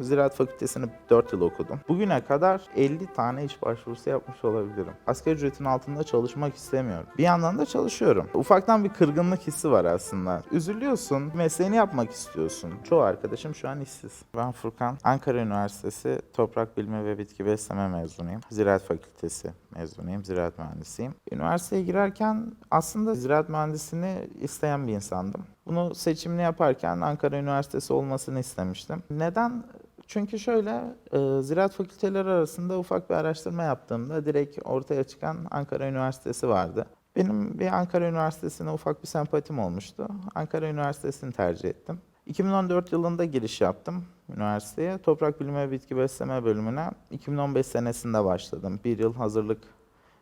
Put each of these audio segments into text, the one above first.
Ziraat Fakültesini 4 yıl okudum. Bugüne kadar 50 tane iş başvurusu yapmış olabilirim. Asgari ücretin altında çalışmak istemiyorum. Bir yandan da çalışıyorum. Ufaktan bir kırgınlık hissi var aslında. Üzülüyorsun, mesleğini yapmak istiyorsun. Çoğu arkadaşım şu an işsiz. Ben Furkan, Ankara Üniversitesi Toprak Bilimi ve Bitki Besleme mezunuyum. Ziraat Fakültesi mezunuyum, ziraat mühendisiyim. Üniversiteye girerken aslında ziraat mühendisliğini isteyen bir insandım. Bunu seçimini yaparken Ankara Üniversitesi olmasını istemiştim. Neden? Çünkü şöyle, e, ziraat fakülteleri arasında ufak bir araştırma yaptığımda direkt ortaya çıkan Ankara Üniversitesi vardı. Benim bir Ankara Üniversitesi'ne ufak bir sempatim olmuştu. Ankara Üniversitesi'ni tercih ettim. 2014 yılında giriş yaptım üniversiteye. Toprak Bilimi ve Bitki Besleme bölümüne 2015 senesinde başladım. Bir yıl hazırlık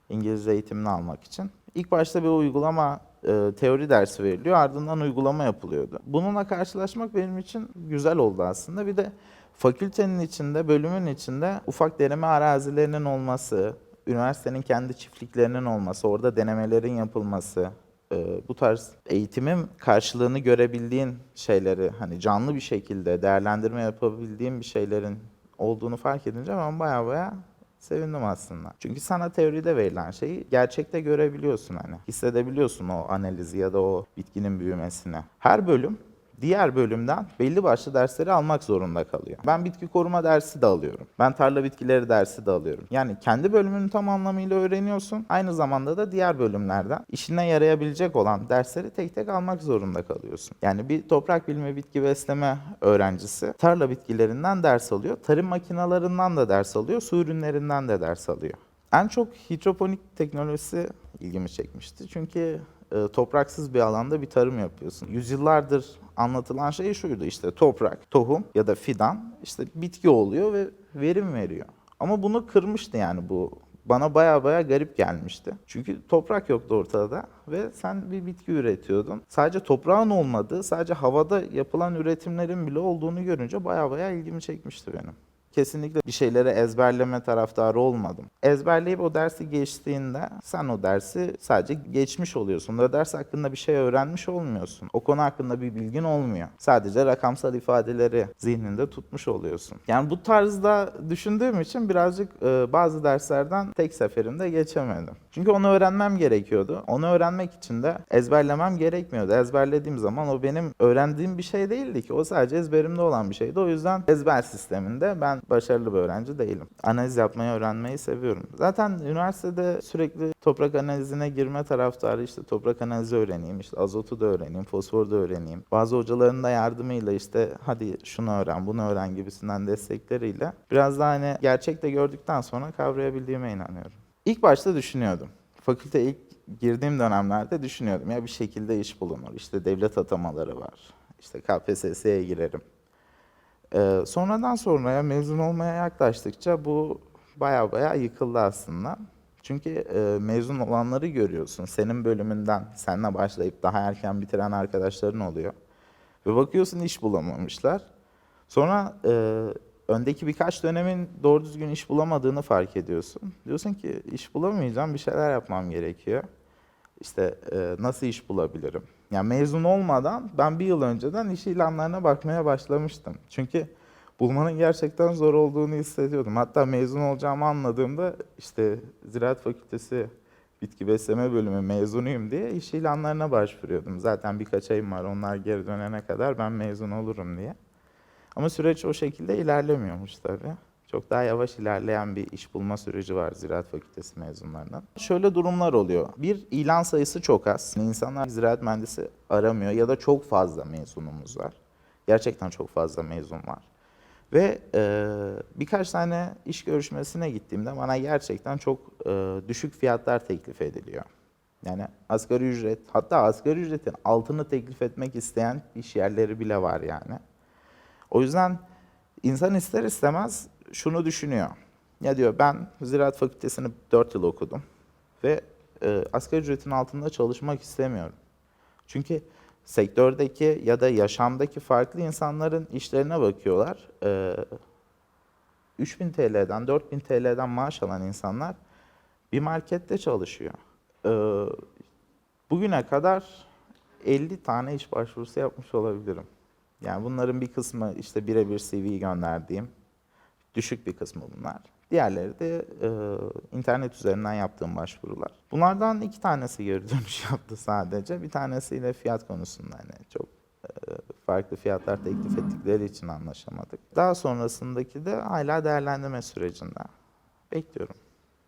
İngilizce eğitimini almak için. İlk başta bir uygulama e, teori dersi veriliyor, ardından uygulama yapılıyordu. Bununla karşılaşmak benim için güzel oldu aslında. Bir de fakültenin içinde, bölümün içinde ufak deneme arazilerinin olması, üniversitenin kendi çiftliklerinin olması, orada denemelerin yapılması, e, bu tarz eğitimin karşılığını görebildiğin şeyleri hani canlı bir şekilde değerlendirme yapabildiğim bir şeylerin olduğunu fark edince ben baya baya sevindim aslında. Çünkü sana teoride verilen şeyi gerçekte görebiliyorsun hani. Hissedebiliyorsun o analizi ya da o bitkinin büyümesini. Her bölüm diğer bölümden belli başlı dersleri almak zorunda kalıyor. Ben bitki koruma dersi de alıyorum. Ben tarla bitkileri dersi de alıyorum. Yani kendi bölümünü tam anlamıyla öğreniyorsun. Aynı zamanda da diğer bölümlerden işine yarayabilecek olan dersleri tek tek almak zorunda kalıyorsun. Yani bir toprak bilimi bitki besleme öğrencisi tarla bitkilerinden ders alıyor. Tarım makinalarından da ders alıyor. Su ürünlerinden de ders alıyor. En çok hidroponik teknolojisi ilgimi çekmişti. Çünkü e, topraksız bir alanda bir tarım yapıyorsun. Yüzyıllardır anlatılan şey şuydu işte toprak, tohum ya da fidan işte bitki oluyor ve verim veriyor. Ama bunu kırmıştı yani bu bana baya baya garip gelmişti. Çünkü toprak yoktu ortada ve sen bir bitki üretiyordun. Sadece toprağın olmadığı, sadece havada yapılan üretimlerin bile olduğunu görünce baya baya ilgimi çekmişti benim kesinlikle bir şeyleri ezberleme taraftarı olmadım. Ezberleyip o dersi geçtiğinde sen o dersi sadece geçmiş oluyorsun. O ders hakkında bir şey öğrenmiş olmuyorsun. O konu hakkında bir bilgin olmuyor. Sadece rakamsal ifadeleri zihninde tutmuş oluyorsun. Yani bu tarzda düşündüğüm için birazcık e, bazı derslerden tek seferinde geçemedim. Çünkü onu öğrenmem gerekiyordu. Onu öğrenmek için de ezberlemem gerekmiyordu. Ezberlediğim zaman o benim öğrendiğim bir şey değildi ki. O sadece ezberimde olan bir şeydi. O yüzden ezber sisteminde ben başarılı bir öğrenci değilim. Analiz yapmayı öğrenmeyi seviyorum. Zaten üniversitede sürekli toprak analizine girme taraftarı işte toprak analizi öğreneyim, işte azotu da öğreneyim, fosforu da öğreneyim. Bazı hocaların da yardımıyla işte hadi şunu öğren, bunu öğren gibisinden destekleriyle biraz daha hani gerçekte gördükten sonra kavrayabildiğime inanıyorum. İlk başta düşünüyordum. Fakülte ilk girdiğim dönemlerde düşünüyordum ya bir şekilde iş bulunur. İşte devlet atamaları var. İşte KPSS'ye girerim. Ee, sonradan sonraya mezun olmaya yaklaştıkça bu baya baya yıkıldı aslında. Çünkü e, mezun olanları görüyorsun. Senin bölümünden seninle başlayıp daha erken bitiren arkadaşların oluyor. Ve bakıyorsun iş bulamamışlar. Sonra e, öndeki birkaç dönemin doğru düzgün iş bulamadığını fark ediyorsun. Diyorsun ki iş bulamayacağım, bir şeyler yapmam gerekiyor. İşte e, nasıl iş bulabilirim? Yani mezun olmadan ben bir yıl önceden iş ilanlarına bakmaya başlamıştım. Çünkü bulmanın gerçekten zor olduğunu hissediyordum. Hatta mezun olacağımı anladığımda işte Ziraat Fakültesi Bitki Besleme Bölümü mezunuyum diye iş ilanlarına başvuruyordum. Zaten birkaç ayım var onlar geri dönene kadar ben mezun olurum diye. Ama süreç o şekilde ilerlemiyormuş tabii. Çok daha yavaş ilerleyen bir iş bulma süreci var Ziraat Fakültesi mezunlarının. Şöyle durumlar oluyor. Bir, ilan sayısı çok az. İnsanlar ziraat mühendisi aramıyor ya da çok fazla mezunumuz var. Gerçekten çok fazla mezun var. Ve e, birkaç tane iş görüşmesine gittiğimde bana gerçekten çok e, düşük fiyatlar teklif ediliyor. Yani asgari ücret, hatta asgari ücretin altını teklif etmek isteyen iş yerleri bile var yani. O yüzden insan ister istemez şunu düşünüyor. Ya diyor ben Ziraat Fakültesini 4 yıl okudum ve e, asgari ücretin altında çalışmak istemiyorum. Çünkü sektördeki ya da yaşamdaki farklı insanların işlerine bakıyorlar. E, 3000 TL'den, 4000 TL'den maaş alan insanlar bir markette çalışıyor. E, bugüne kadar 50 tane iş başvurusu yapmış olabilirim. Yani bunların bir kısmı işte birebir CV gönderdiğim, düşük bir kısmı bunlar. Diğerleri de e, internet üzerinden yaptığım başvurular. Bunlardan iki tanesi geri dönüş yaptı sadece. Bir tanesiyle fiyat konusunda hani çok e, farklı fiyatlar teklif ettikleri için anlaşamadık. Daha sonrasındaki de hala değerlendirme sürecinde. Bekliyorum.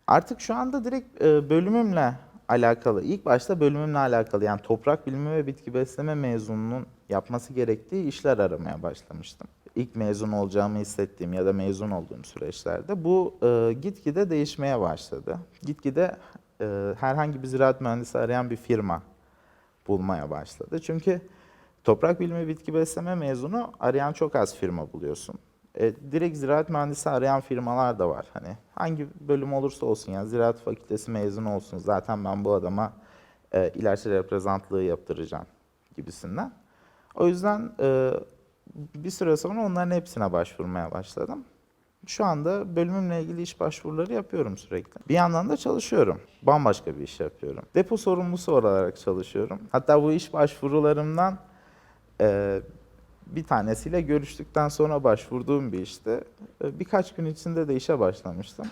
Artık şu anda direkt e, bölümümle alakalı, ilk başta bölümümle alakalı yani toprak bilimi ve bitki besleme mezununun yapması gerektiği işler aramaya başlamıştım. İlk mezun olacağımı hissettiğim ya da mezun olduğum süreçlerde bu e, gitgide değişmeye başladı. Gitgide e, herhangi bir ziraat mühendisi arayan bir firma bulmaya başladı. Çünkü toprak bilimi bitki besleme mezunu arayan çok az firma buluyorsun. E, direkt ziraat mühendisi arayan firmalar da var. Hani hangi bölüm olursa olsun yani ziraat fakültesi mezunu olsun zaten ben bu adama e, ilaç reprezentlığı yaptıracağım gibisinden. O yüzden e, bir süre sonra onların hepsine başvurmaya başladım. Şu anda bölümümle ilgili iş başvuruları yapıyorum sürekli. Bir yandan da çalışıyorum. Bambaşka bir iş yapıyorum. Depo sorumlusu olarak çalışıyorum. Hatta bu iş başvurularımdan e, bir tanesiyle görüştükten sonra başvurduğum bir işti. E, Birkaç gün içinde de işe başlamıştım.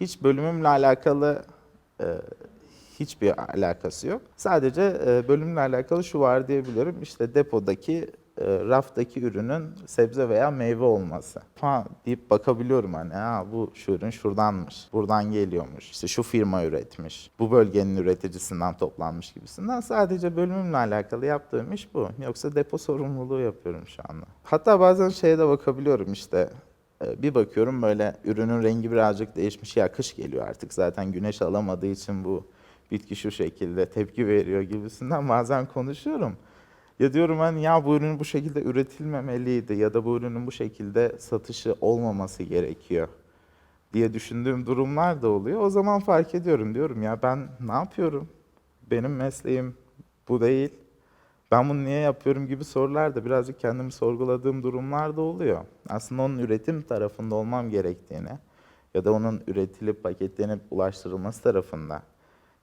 Hiç bölümümle alakalı e, hiçbir alakası yok. Sadece e, bölümle alakalı şu var diyebilirim. İşte depodaki e, raftaki ürünün sebze veya meyve olması. Ha deyip bakabiliyorum hani ha bu şu ürün şuradanmış, buradan geliyormuş, işte şu firma üretmiş, bu bölgenin üreticisinden toplanmış gibisinden. Sadece bölümümle alakalı yaptığım iş bu. Yoksa depo sorumluluğu yapıyorum şu anda. Hatta bazen şeye de bakabiliyorum işte e, bir bakıyorum böyle ürünün rengi birazcık değişmiş. Ya kış geliyor artık zaten güneş alamadığı için bu bitki şu şekilde tepki veriyor gibisinden bazen konuşuyorum. Ya diyorum hani ya bu ürün bu şekilde üretilmemeliydi ya da bu ürünün bu şekilde satışı olmaması gerekiyor diye düşündüğüm durumlar da oluyor. O zaman fark ediyorum diyorum ya ben ne yapıyorum? Benim mesleğim bu değil. Ben bunu niye yapıyorum gibi sorular da birazcık kendimi sorguladığım durumlar da oluyor. Aslında onun üretim tarafında olmam gerektiğini ya da onun üretilip paketlenip ulaştırılması tarafında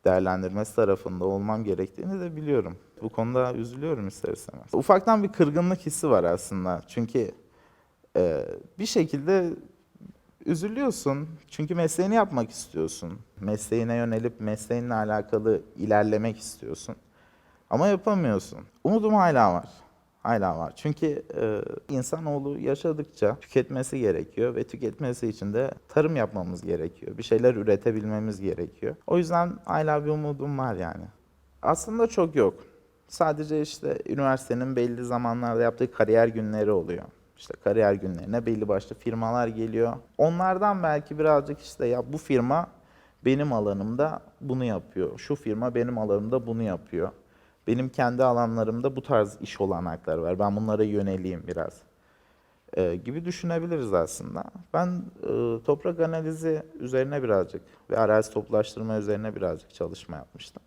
değerlendirmesi tarafında olmam gerektiğini de biliyorum. Bu konuda üzülüyorum ister istemez. Ufaktan bir kırgınlık hissi var aslında. Çünkü e, bir şekilde üzülüyorsun. Çünkü mesleğini yapmak istiyorsun. Mesleğine yönelip mesleğinle alakalı ilerlemek istiyorsun. Ama yapamıyorsun. Umudum hala var. Hala var. Çünkü e, insanoğlu yaşadıkça tüketmesi gerekiyor ve tüketmesi için de tarım yapmamız gerekiyor. Bir şeyler üretebilmemiz gerekiyor. O yüzden hala bir umudum var yani. Aslında çok yok. Sadece işte üniversitenin belli zamanlarda yaptığı kariyer günleri oluyor. İşte kariyer günlerine belli başlı firmalar geliyor. Onlardan belki birazcık işte ya bu firma benim alanımda bunu yapıyor. Şu firma benim alanımda bunu yapıyor. Benim kendi alanlarımda bu tarz iş olanakları var. Ben bunlara yöneleyim biraz. Ee, gibi düşünebiliriz aslında. Ben e, toprak analizi üzerine birazcık ve arazi toplaştırma üzerine birazcık çalışma yapmıştım.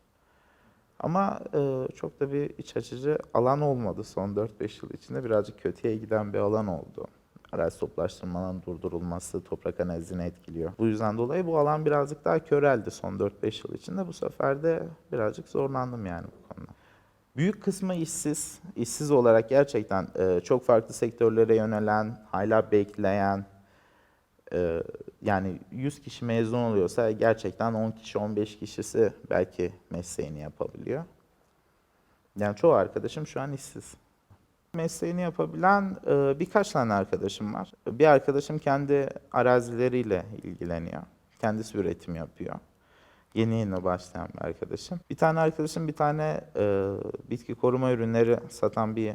Ama e, çok da bir iç açıcı alan olmadı son 4-5 yıl içinde. Birazcık kötüye giden bir alan oldu. Arazi toplaştırmanın durdurulması toprak analizini etkiliyor. Bu yüzden dolayı bu alan birazcık daha köreldi son 4-5 yıl içinde. Bu sefer de birazcık zorlandım yani. Büyük kısmı işsiz. İşsiz olarak gerçekten e, çok farklı sektörlere yönelen, hala bekleyen, e, yani 100 kişi mezun oluyorsa gerçekten 10 kişi, 15 kişisi belki mesleğini yapabiliyor. Yani çoğu arkadaşım şu an işsiz. Mesleğini yapabilen e, birkaç tane arkadaşım var. Bir arkadaşım kendi arazileriyle ilgileniyor. Kendisi üretim yapıyor. Yeni yeni başlayan bir arkadaşım. Bir tane arkadaşım bir tane e, bitki koruma ürünleri satan bir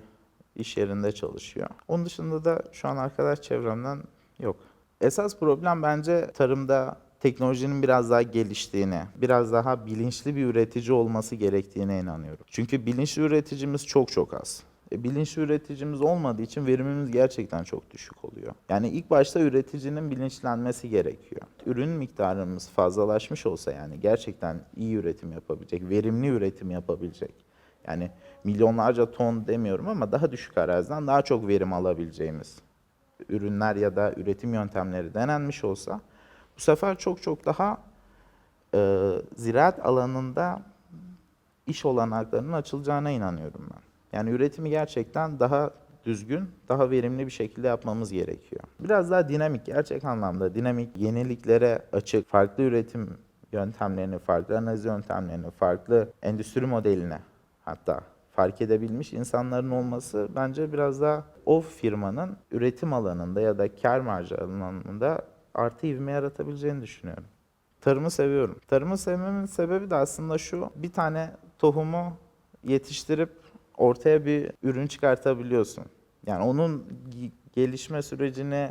iş yerinde çalışıyor. Onun dışında da şu an arkadaş çevremden yok. Esas problem bence tarımda teknolojinin biraz daha geliştiğine, biraz daha bilinçli bir üretici olması gerektiğine inanıyorum. Çünkü bilinçli üreticimiz çok çok az. E, bilinçli üreticimiz olmadığı için verimimiz gerçekten çok düşük oluyor. Yani ilk başta üreticinin bilinçlenmesi gerekiyor. Ürün miktarımız fazlalaşmış olsa yani gerçekten iyi üretim yapabilecek, verimli üretim yapabilecek. Yani milyonlarca ton demiyorum ama daha düşük araziden daha çok verim alabileceğimiz ürünler ya da üretim yöntemleri denenmiş olsa bu sefer çok çok daha e, ziraat alanında iş olanaklarının açılacağına inanıyorum ben. Yani üretimi gerçekten daha düzgün, daha verimli bir şekilde yapmamız gerekiyor. Biraz daha dinamik, gerçek anlamda dinamik, yeniliklere açık, farklı üretim yöntemlerini, farklı analiz yöntemlerini, farklı endüstri modelini hatta fark edebilmiş insanların olması bence biraz daha o firmanın üretim alanında ya da kar marjı alanında artı ivme yaratabileceğini düşünüyorum. Tarımı seviyorum. Tarımı sevmemin sebebi de aslında şu. Bir tane tohumu yetiştirip ortaya bir ürün çıkartabiliyorsun. Yani onun gelişme sürecini,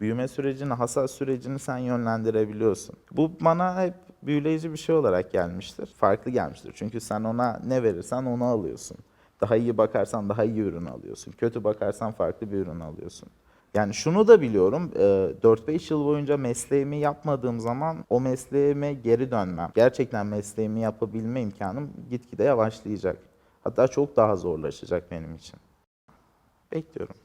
büyüme sürecini, hasat sürecini sen yönlendirebiliyorsun. Bu bana hep büyüleyici bir şey olarak gelmiştir. Farklı gelmiştir. Çünkü sen ona ne verirsen onu alıyorsun. Daha iyi bakarsan daha iyi ürün alıyorsun. Kötü bakarsan farklı bir ürün alıyorsun. Yani şunu da biliyorum, e, 4-5 yıl boyunca mesleğimi yapmadığım zaman o mesleğime geri dönmem. Gerçekten mesleğimi yapabilme imkanım gitgide yavaşlayacak. Hatta çok daha zorlaşacak benim için. Bekliyorum.